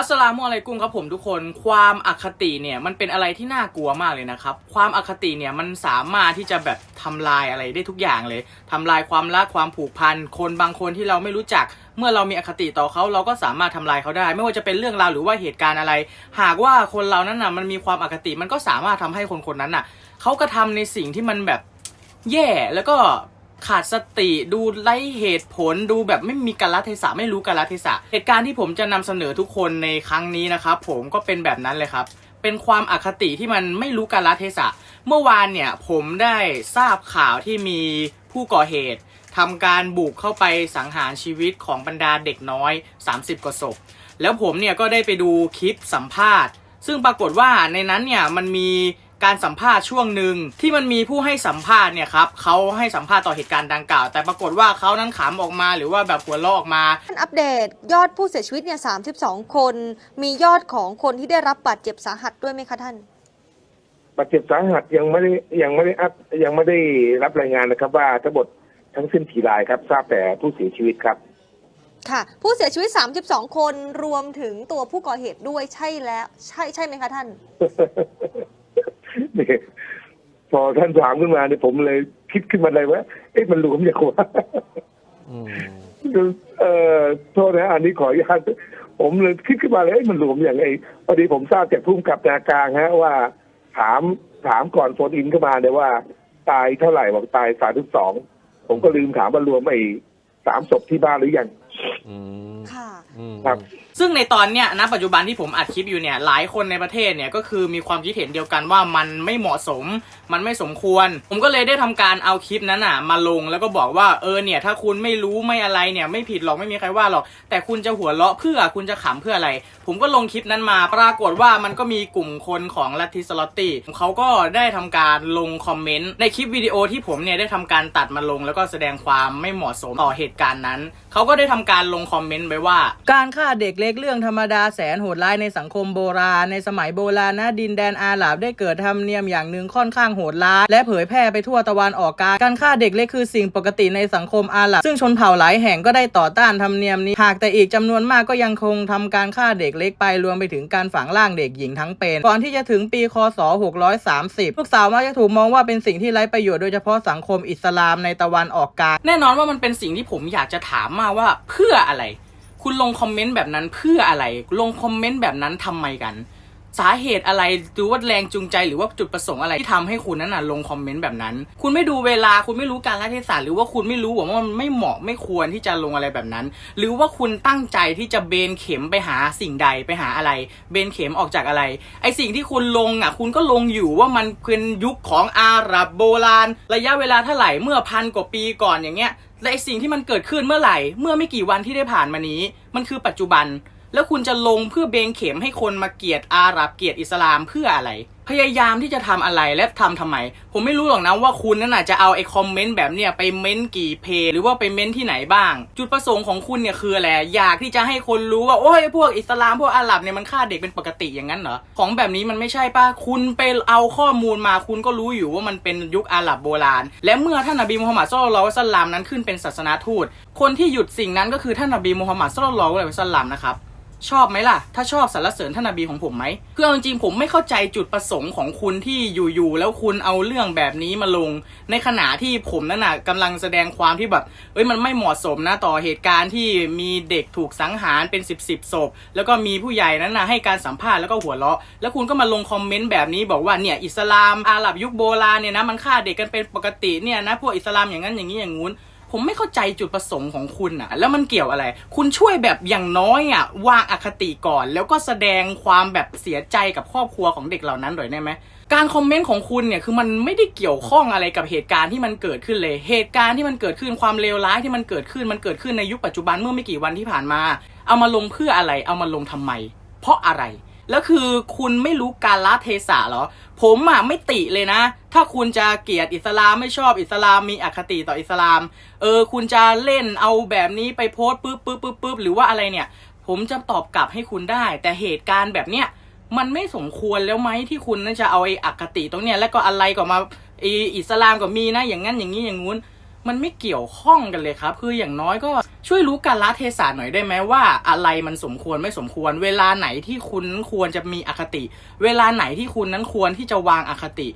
อัสสลามุอะลัยกุมครับผมทุกคนความอคติเนี่ยมันเป็นอะไรที่น่ากลัวมากเลยนะครับ ความอคติเนี่ยมันสามารถที่จะแบบทำลายอะไรได้ทุกอย่างเลยทำลายความรักความผูกพันคนบางคนที่เราไม่รู้จัก เมื่อเรามีอคติต่อเขาเราก็สามารถทำลายเขาได้ ไม่ว่าจะเป็นเรื่องราวหรือว่าเหตุการณ์อะไร หากว่าคนเรานั้นน่ะมันมีความอคติมันก็สามารถทำให้คนคนนั้นน่ะเขากระทำในสิ่งที่มันแบบแย่แล้วก็ ขาดสติดูไร้เหตุผลดูแบบไม่มีกาลเทศะไม่รู้กาลเทศะเหตุการณ์ที่ผมจะนำเสนอทุกคนในครั้งนี้นะครับผมก็เป็นแบบนั้นเลยครับ เป็นความอคติที่มันไม่รู้กาลเทศะ เมื่อวานเนี่ยผมได้ทราบข่าวที่มีผู้ก่อเหตุทำการบุกเข้าไปสังหารชีวิตของบรรดาเด็กน้อย 30 กว่าศพ แล้วผมเนี่ยก็ได้ไปดูคลิปสัมภาษณ์ ซึ่งปรากฏว่าในนั้นเนี่ยมันมี การสัมภาษณ์ช่วงหนึ่งที่มันมีผู้ให้สัมภาษณ์เนี่ยครับเขาให้สัมภาษณ์ต่อเหตุการณ์ดังกล่าว แต่ปรากฏว่าเขานั้นขำออกมาหรือว่าแบบหัวเราะออกมาท่านอัปเดตยอดผู้เสียชีวิตเนี่ย32คน มียอดของคนที่ได้รับบาดเจ็บสาหัสด้วยไหมคะท่านบาดเจ็บสาหัสยังไม่ได้ยังไม่ได้อัพยังไม่ได้รับรายงานนะครับ ว่าทั้งหมดทั้งสิ้นกี่รายครับ ทราบแต่ผู้เสียชีวิตครับค่ะ ผู้เสียชีวิต 32 คนรวมถึงตัวผู้ก่อเหตุด้วยใช่แล้ว ใช่ใช่ไหมคะท่าน นี่พอท่านถามขึ้นมาเนี่ยผมเลยคิดขึ้นมาเลยว่าเอ๊ะมันรวมอย่างว่าอืมเอ่อโทษนะ อันนี้ขออนุญาตผมเลยคิดขึ้นมาเลยเอ๊ะมันรวมอย่างไงพอดีผมทราบจากผู้กำกับนากลางฮะ ว่าถามถามก่อนโฟนอินเข้ามาเนี่ยว่า ตายเท่าไหร่บอกตายสามสิบสองผมก็ลืมถามว่ารวมไอ้สามศพที่บ้านหรือยังอืมค่ะอืมครับ ซึ่งในตอนเนี้ยณปัจจุบันที่ผมอัดคลิปอยู่เนี่ยหลายคนในประเทศเนี่ยก็คือมีความคิดเห็นเดียวกันว่ามันไม่เหมาะสม มันไม่สมควร ผมก็เลยได้ทำการเอาคลิปนั้นอะ มาลงแล้วก็บอกว่าเออเนี่ยถ้าคุณไม่รู้ไม่อะไรเนี่ยไม่ผิดหรอกไม่มีใครว่าหรอก แต่คุณจะหัวเราะเพื่อคุณจะขำเพื่ออะไร ผมก็ลงคลิปนั้นมาปรากฏว่ามันก็มีกลุ่มคนของลัทธิสลอตตี้เขาก็ได้ทำการลงคอมเมนต์ในคลิปวิดีโอที่ผมเนี่ยได้ทำการตัดมาลง แล้วก็แสดงความไม่เหมาะสมต่อเหตุการณ์นั้นเขาก็ได้ทำการลงคอมเมนต์ไว้ว่า การฆ่าเด็กเล็กเรื่องธรรมดาแสนโหดร้ายในสังคมโบราณในสมัยโบราณนะดินแดนอาหรับได้เกิดธรรมเนียมอย่างหนึ่งค่อนข้างโหดร้ายและเผยแพร่ไปทั่วตะวันออกกลางการฆ่าเด็กเล็กคือสิ่งปกติในสังคมอาหรับซึ่งชนเผ่าหลายแห่งก็ได้ต่อต้านธรรมเนียมนี้หากแต่อีกจำนวนมากก็ยังคงทำการฆ่าเด็กเล็กไปรวมไปถึงการฝังร่างเด็กหญิงทั้งเป็นก่อนที่จะถึงปีคศ 630ลูกสาวมักจะถูกมองว่าเป็นสิ่งที่ไร้ประโยชน์โดยเฉพาะสังคมอิสลามในตะวันออกกลางแน่นอนว่ามันเป็นสิ่งที่ผมอยากจะถามมาว่าเพื่ออะไร คุณลงคอมเมนต์แบบนั้นเพื่ออะไร ลงคอมเมนต์แบบนั้นทำไมกัน สาเหตุอะไรหรือว่าแรงจูงใจหรือว่าจุดประสงค์อะไรที่ทำให้คุณนั้นน่ะลงคอมเมนต์แบบนั้น คุณไม่ดูเวลาคุณไม่รู้การละเทศะหรือว่าคุณไม่รู้ว่ามันไม่เหมาะไม่ควรที่จะลงอะไรแบบนั้น หรือว่าคุณตั้งใจที่จะเบนเข็มไปหาสิ่งใดไปหาอะไร เบนเข็มออกจากอะไร ไอสิ่งที่คุณลงอะ คุณก็ลงอยู่ว่ามันเป็นยุคของอาหรับโบราณ ระยะเวลาเท่าไหร่เมื่อพันกว่าปีก่อนอย่างเงี้ย และไอสิ่งที่มันเกิดขึ้นเมื่อไหร่ เมื่อไม่กี่วันที่ได้ผ่านมานี้ มันคือปัจจุบัน แล้วคุณจะลงเพื่อเบงเข็มให้คนมาเกลียดอาหรับเกลียดอิสลามเพื่ออะไร พยายามที่จะทำอะไรและทำทำไม ผมไม่รู้หรอกนะว่าคุณนั่นน่ะจะเอาไอ้คอมเมนต์แบบเนี้ยไปเม้นกี่เพจหรือว่าไปเม้นที่ไหนบ้าง จุดประสงค์ของคุณเนี่ยคืออะไรอยากที่จะให้คนรู้ว่าโอ้ยพวกอิสลามพวกอาหรับเนี่ยมันฆ่าเด็กเป็นปกติอย่างนั้นเหรอของแบบนี้มันไม่ใช่ป่ะคุณไปเอาข้อมูลมาคุณก็รู้อยู่ว่ามันเป็นยุคอาหรับโบราณ และเมื่อท่านนบีมูฮัมหมัดศ็อลลัลละลัยฮิวะซัลลัมนั้นขึ้นเป็นศาสนาทูต คนที่หยุดสิ่งนั้นก็คือท่านนบีมูฮัมหมัดศ็อลลัลลอฮุอะลัยฮิวะซัลลัมนะครับ ชอบไหมล่ะ ถ้าชอบสรรเสริญท่านนบีของผมไหมคือเอาจริงๆผมไม่เข้าใจจุดประสงค์ของคุณที่อยู่ๆแล้วคุณเอาเรื่องแบบนี้มาลง ในขณะที่ผมนั่นน่ะกำลังแสดงความที่แบบเอ้ยมันไม่เหมาะสมนะต่อเหตุการณ์ที่มีเด็กถูกสังหารเป็นสิบสิบศพแล้วก็มีผู้ใหญ่นั้นนะให้การสัมภาษณ์แล้วก็หัวเราะ แล้วคุณก็มาลงคอมเมนต์แบบนี้บอกว่าเนี่ยอิสลามอาหรับยุคโบราณเนี่ยนะมันฆ่าเด็กกันเป็นปกติเนี่ยนะพวกอิสลามอย่างนั้นอย่างนี้อย่างงู้น ผมไม่เข้าใจจุดประสงค์ของคุณอะแล้วมันเกี่ยวอะไร คุณช่วยแบบอย่างน้อยอะวางอคติก่อน แล้วก็แสดงความแบบเสียใจกับครอบครัวของเด็กเหล่านั้นหน่อยได้ไหมการคอมเมนต์ของคุณเนี่ยคือมันไม่ได้เกี่ยวข้องอะไรกับเหตุการณ์ที่มันเกิดขึ้นเลย เหตุการณ์ที่มันเกิดขึ้นความเลวร้ายที่มันเกิดขึ้นมันเกิดขึ้นในยุคปัจจุบันเมื่อไม่กี่วันที่ผ่านมา เอามาลงเพื่ออะไร เอามาลงทำไม เพราะอะไร แล้วคือคุณไม่รู้การละเทศะเหรอ ผมอะไม่ติเลยนะ ถ้าคุณจะเกลียดอิสลามไม่ชอบอิสลามมีอคติต่ออิสลาม เออ คุณจะเล่นเอาแบบนี้ไปโพสต์ปุ๊บปุ๊บปุ๊บปุ๊บหรือว่าอะไรเนี่ย ผมจะตอบกลับให้คุณได้ แต่เหตุการณ์แบบเนี้ยมันไม่สมควรแล้วไหมที่คุณน่าจะเอาไอ้อคติตรงเนี้ยแล้วก็อะไรก็มาออิสลามก็มีนะอย่างนั้นอย่างนี้อย่างงู้น มันไม่เกี่ยวข้องกันเลยครับ คืออย่างน้อยก็ช่วยรู้การละเทศะหน่อยได้ไหมว่าอะไรมันสมควรไม่สมควร เวลาไหนที่คุณควรจะมีอคติ เวลาไหนที่คุณนั้นควรที่จะวางอคติ